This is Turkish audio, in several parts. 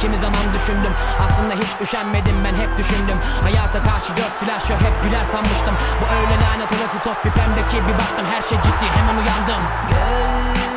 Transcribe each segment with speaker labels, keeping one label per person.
Speaker 1: Kimi zaman düşündüm. Aslında hiç üşenmedim ben hep düşündüm. Hayata karşı dört silahşör hep güler sanmıştım. Bu öyle lanet olası toz pipemdeki bir baktım. Her şey ciddi hemen uyandım.
Speaker 2: Gelsin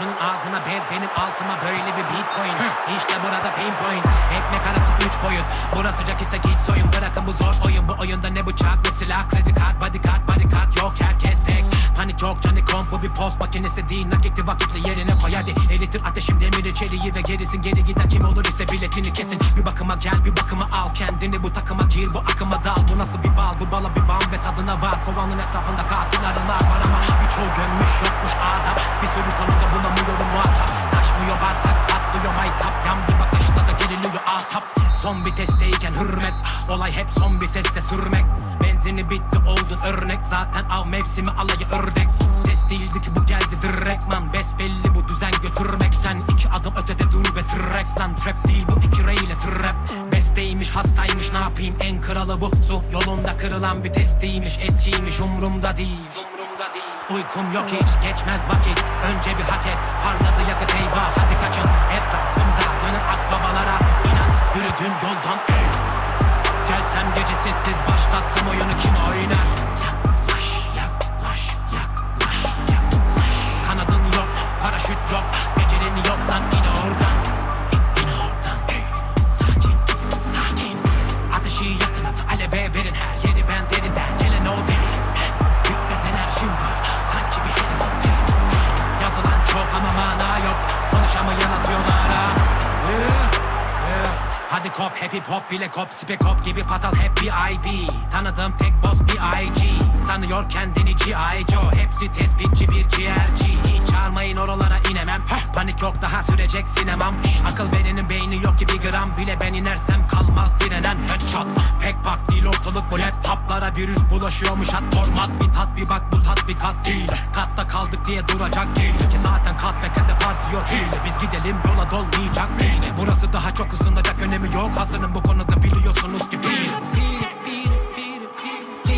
Speaker 3: Russian ağzına bez benim altıma böyle bir bitcoin. İşte burada pinpoint Ekmek arası üç boyut. Burası sıcak ise git soyun Bırakın bu zor oyun. Bu oyunda ne bıçak ne silah. Kredi kart bodyguard bodyguard yok herkes tek. Panik yok canikom bu bir post makinesi değil. Nakiti vakitle yerine koy hadi. Eritir ateşim demiri çeliği ve gerisin. Geri giden kim olur ise biletini kesin. Bir bakıma gel bir bakıma al Kendini. Bu takıma gir bu akıma dal. Bu nasıl bir bal? Bu bala bir bam ve tadına var. Kovanın etrafında katil arılar var ama Birçoğu görmüş yokmuş adam. Bir sürü konuda bulamıyorum muhatap. Taşmıyor bardak patlıyor maytap. Yan bir bakışta da geriliyor asap. Son vitesteyken hürmet. Olay hep son viteste sürmek. Benzini bitti oldun örnek. Zaten av mevsimi alayı ördek. Test değildi ki bu geldi direktman Besbelli bu düzen götürmek. Sen iki adım ötede dur ve trek. Lan Trap değil bu iki reyle trap. Besteymiş hastaymış. Ne yapayım? En kralı bu. Su yolunda kırılan bir testiymiş. Eskiymiş Umrumda değil Uykum yok hiç geçmez vakit. Önce bir hak et. Parladı yakıt eyvah Hadi kaçın. Etrafımda dönün akbabalara inan. Yürüdüğün yoldan eğ Gelsem gece sessiz başlatsam oyunu kim oynar? Yaklaş hop bile kop spek hop gibi fatal hep ID Tanıdığım tek boss bir IG Sanıyor kendini G.I. Joe. Hepsi tespitçi bir ciğerci Hiç çağırmayın oralara inemem. Heh, Panik yok daha sürecek sinemam. Şş, Akıl verenin beyni yok ki bir gram bile Ben inersem kalmaz direnen. Headshot Pek bak değil ortalık bu laptoplara Virüs bulaşıyormuş. Hat format Bir tat bir bak bu tat bir kat değil. Katta kaldık diye duracak değil. Ki zaten kat be kate partiyor hile Biz gidelim yola dolmayacak değil. Burası daha çok ısınacak önemi yok. Hazırım bu konuda biliyorsunuz ki bir.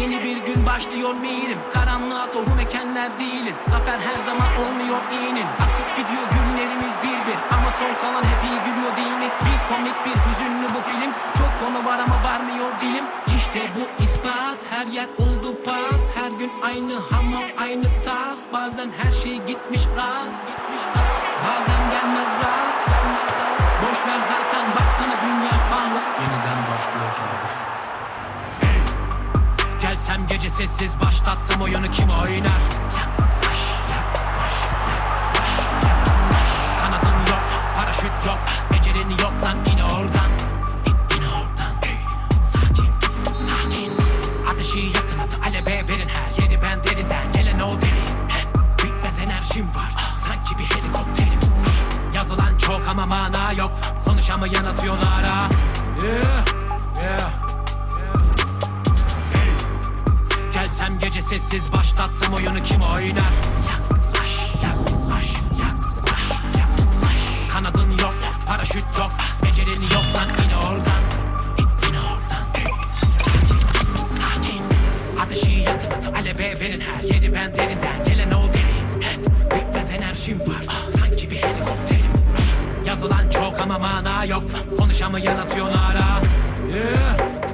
Speaker 3: Yeni bir gün başlıyor mirim Karanlığa tohum ekenler değiliz. Zafer her zaman olmuyor iyinin. Akıp gidiyor günlerimiz bir bir. Ama son kalan hep iyi gülüyor değil mi? Bir komik bir hüzünlü bu film. Çok konu var ama varmıyor dilim. İşte bu ispat. Her yer oldu pas. Her gün aynı hamam aynı tas. Bazen her şey gitmiş rast. Bazen gelmez rast Boş ver zaten baksana dünya fanus Yeniden başlıyor kabus Gelsem gece sessiz başlatsam oyunu kim oynar? Kanadın yok, paraşüt yok, becerin yok lan in oradan. Ama mana yok, konuşamayan atıyorlar ha. Yeah, yeah. Gelsem gece sessiz başlatsam oyunu kim oynar? Yaklaş, yaklaş, yaklaş, yaklaş. Kanadın yok, paraşüt yok, becerin yok lan in oradan. İn, in oradan. Sakin, sakin. Ateşi yakın aleve verin her yeri ben derinden gelen o deli. Bitmez enerjim var. Yazılan çok ama mana yok, konuşamayan atıyorlar ha. Yeah, yeah.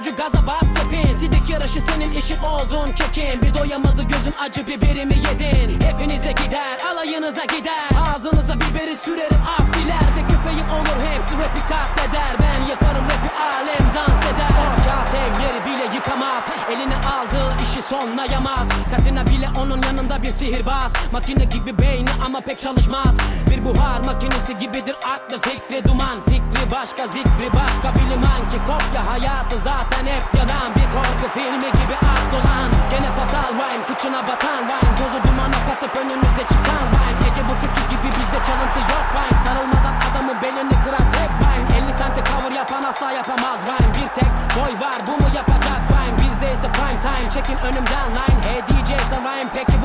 Speaker 1: Sonucu gaza bastı pin Sidik yarışı senin işin oldun. Kekin Bir doyamadı gözün acı biberimi yedin. Hepinize gider alayınıza gider. Ağzınıza biberi sürerim af diler. Ve köpeğim olur hepsi rapi katleder. Ben yaparım rapi alem dans eder. Kağıt evleri bile yıkamaz. Eline aldığı işi sonlayamaz. Katina bile onun yanında bir sihirbaz. Makine gibi beyni ama pek çalışmaz. Bir buhar makinesi gibidir aklı fikri duman. Fikri başka zikri başka. Biliman ki kopya Hayatı zaten hep yalan. Bir korku filmi gibi az dolan. Gene fatal rhyme kıçına batan rhyme. Tozu dumana katıp önünüze çıkan rhyme. Gece bu çocuk gibi bizde çalıntı yok rhyme. Sarılmadan adamın belini kıran tek rhyme. 50 sente cover yapan asla yapamaz rhyme. Bir tek boy var bu time çekin önümden line. Hey DJ sen rhyme peki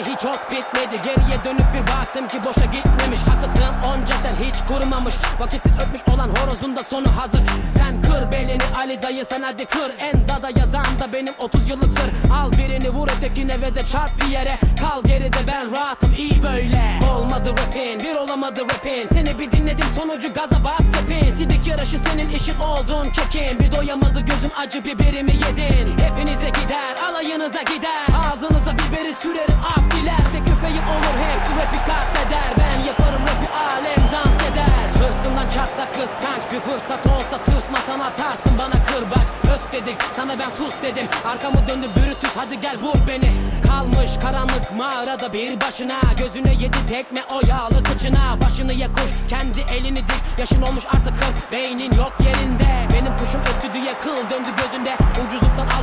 Speaker 1: Yerde hiç ot bitmedi. Geriye dönüp bir baktım ki boşa gitmemiş. Akıttığım onca tel hiç kurumamış Vakitsiz öpmüş olan horozun da sonu hazır. Sen kır belini Ali dayı sen hadi kır. En dada yazan da benim 30 yılı sır. Al birini vur ötekine ve de çarp bir yere. Kal geride ben rahatım iyi böyle. Olmadı rapin bir olamadı rapin. Seni bir dinledim sonucu gaza bastı pin. Sidik yarışı senin işin oldun kekin. Bir doyamadı gözün acı biberimi yedin. Hepinize gider alayınıza gider. Ağzınıza biberi sürerim af diler Ve köpeğim olur hepsi rapi katleder. Ben yaparım rapi alem dans eder. Hırsından çatla kıskanç bir fırsat olsa tırsmasan atarsın bana kırbaç Höst dedik sana ben sus dedim. Arkamı döndü Brutus hadi gel vur beni. Kalmış karanlık mağarada bir başına. Gözüne yedi tekme o yağlı kıçına. Başını ye kuş kendi elini dik. Yaşın olmuş artık kır beynin yok yerinde. Benim kuşum öttü diye kıl döndü gözünde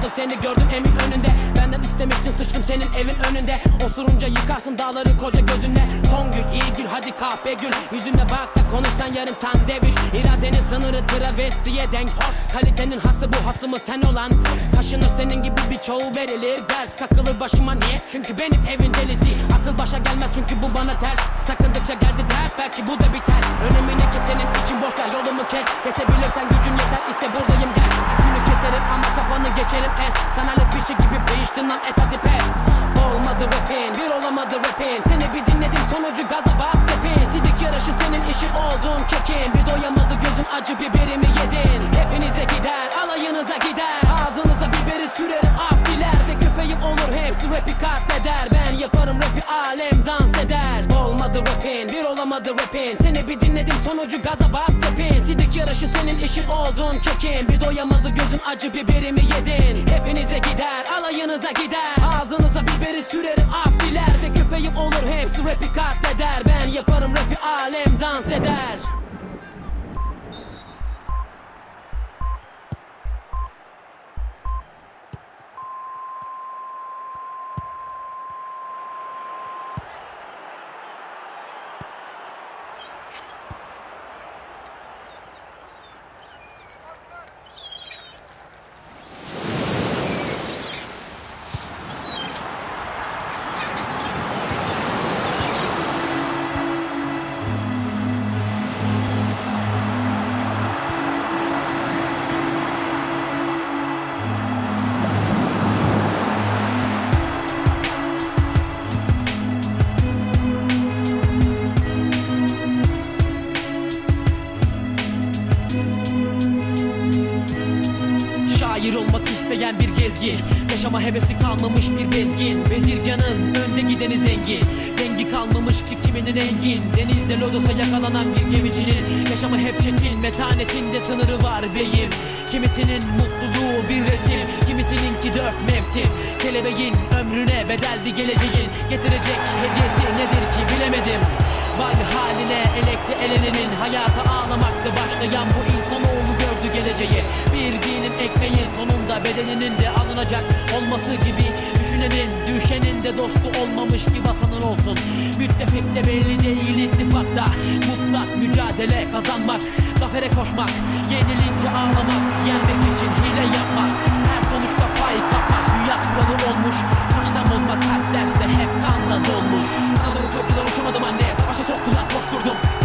Speaker 1: Aldım seni gördüm emin önünde. Benden istemek için sıçtım senin evin önünde. Osurunca yıkarsın dağları koca gözünle. Son gül iyi gül hadi kahpe gül Yüzüme bak da konuşsan yarım sandviç. İradenin sınırı travestiye denk. Kalitenin hası bu hası şansı mı sen olan. Kaşınır senin gibi bir çoğu verilir. Ders kakılır başıma niye? Çünkü benim evin delisi. Akıl başa gelmez çünkü bu bana ters. Sakındıkça geldi dert belki bu da biter. Önemli ki senin için boş ver yolumu kes. Kesebilirsen geçerim es Sen alet bir şey gibi değiştin lan. Et hadi pes. Olmadı rapin bir olamadı rapin. Seni bir dinledim sonucu gaza bas tepin. Sidik yarışı senin işin oldun kekin Bir doyamadı gözün acı biberimi yedin. Hepinize gider alayınıza gider sonucu gaza bas tepin Sidik yarışı senin işin oldun. Kekin Bir doyamadı gözün acı biberimi yedin. Hepinize gider alayınıza gider. Ağzınıza biberi sürerim af diler. Ve köpeğim olur hepsi rapi katleder. Ben yaparım rapi alem dans eder Şair olmak isteyen bir gezgin. Yaşama hevesi kalmamış bir bezgin. Bezirganın önde gideni zengin. Dengi kalmamış ki kiminin engin Denizde lodosa yakalanan bir gemicinin. Yaşamı hep çetin metanetinde sınırı var beyim. Kimisinin mutluluğu bir resim Kimisininki dört mevsim. Kelebeğin ömrüne bedel bir geleceğin. Getirecek hediyesi nedir ki bilemedim. Vay haline elekli elenenin Hayata ağlamakta başlayan bu geleceği Bir dilim ekmeğin sonunda bedeninin de alınacak olması gibi Düşünenin düşenin de dostu olmamış ki vatanın olsun. Müttefik de belli değil ittifakta. Mutlak mücadele kazanmak Zafere koşmak Yenilince ağlamak Yenmek için hile yapmak. Her sonuçta pay kapmak Dünya kuralı olmuş. Taştan bozmak kalplerse hep kanla dolmuş. Kanadımı kırdılar uçamadım anne. Savaşa soktular koşturdum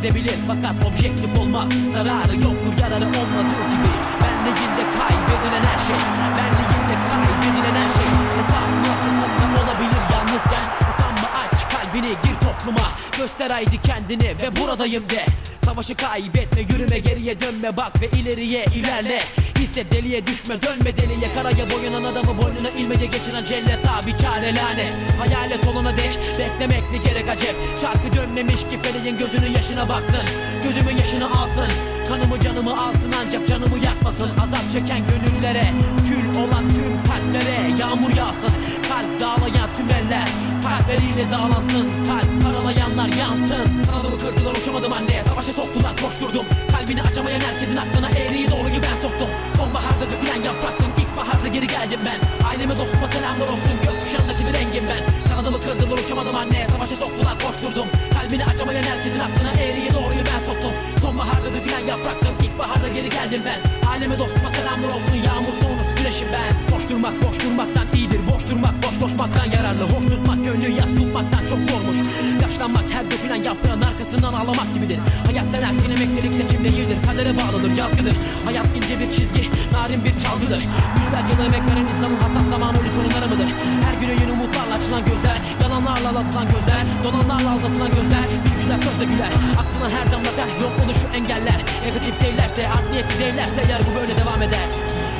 Speaker 1: edebilir Fakat objektif olmaz. Zararı yoktur yararı olmadığı gibi. Benliğinde kaybedilen her şey Benliğinde kaybedilen her şey. Hesap masasında olabilir yalnızken. Utanma aç kalbini gir topluma. Göster haydi kendini ve buradayım de Savaşı kaybetme yürüme geriye dönme bak ve ileriye ilerle. Hisset deliye düşme dönme deliye. Karaya boyanan adamı boynuna ilmece geçiren cellet abi çare lanet. Hayalet olana dek beklemek ne gerek acep. Çarkı dönmemiş ki feleğin gözünün yaşına baksın. Gözümün yaşını alsın. Kanımı canımı alsın ancak canımı yakmasın. Azap çeken gönüllere Kül olan tüm kalplere Yağmur yağsın. Kalp dağlayan tüm eller Kalpleriyle dağlansın. Kalp karalayanlar yansın. Kanadımı kırdılar uçamadım anne. Savaşa soktular koşturdum. Kalbini açamayan herkesin aklına eğriyi doğruyu ben soktum. Sonbaharda dökülen yapraktım İlkbaharda geri geldim ben. Aileme dostuma selamlar olsun. Gökkuşağındaki bir rengim ben. Kanadımı kırdılar uçamadım anne. Savaşa soktular koşturdum. Kalbini açamayan herkesin aklına eğriyi doğruyu ben soktum. Sonbaharda dökülen yapraktım İlkbaharda geri geldim ben Aileme dostuma selamlar olsun. Yağmur sonrası güneşim ben. Boş durmak boş durmaktan iyidir. Boş durmak boş koşmaktan yararlı. Hoş tutmak gönlü yaz tutmaktan çok zormuş. Yaşlanmak her dökülen yaprağın arkasından ağlamak gibidir. Hayattan erken emeklilik seçim değildir. Kadere bağlıdır yazgıdır. Hayat ince bir çizgi narin bir çalgıdır. Yüzlerce yıl emek veren insanın hasat zamanı konuları mıdır? Her güne yeni umutlarla açılan gözler Yalanlarla aldatılan gözler Dolanlarla aldatılan gözler Bir güzel sözle güler. Aklına her damla ter yok olur şu engeller. Negatif değillerse art niyetli değillerse eğer bu böyle devam eder.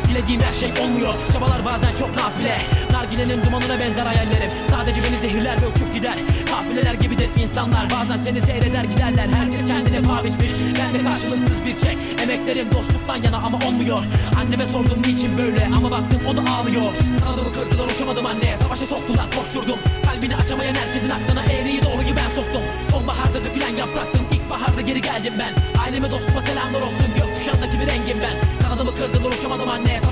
Speaker 1: Dilediğim her şey olmuyor. Çabalar bazen çok nafile. Nargilenin dumanına benzer hayallerim. Sadece beni zehirler ve uçup gider. Kafileler gibidir insanlar. Bazen seni seyreder giderler. Herkes kendine paha biçmiş. Ben de karşılıksız bir çek. Emeklerim dostluktan yana ama olmuyor. Anneme sordum niçin böyle? Ama baktım o da ağlıyor. Kanadımı kırdılar uçamadım anne. Savaşa soktular koşturdum. Kalbini açamayan herkesin aklına Eğriyi doğruyu ben soktum. Sonbaharda dökülen yapraktım İlkbaharda geri geldim ben. Aileme dostuma selamlar olsun. Gökkuşağındaki bir rengim ben. Adımı kırdım uçamadım anne.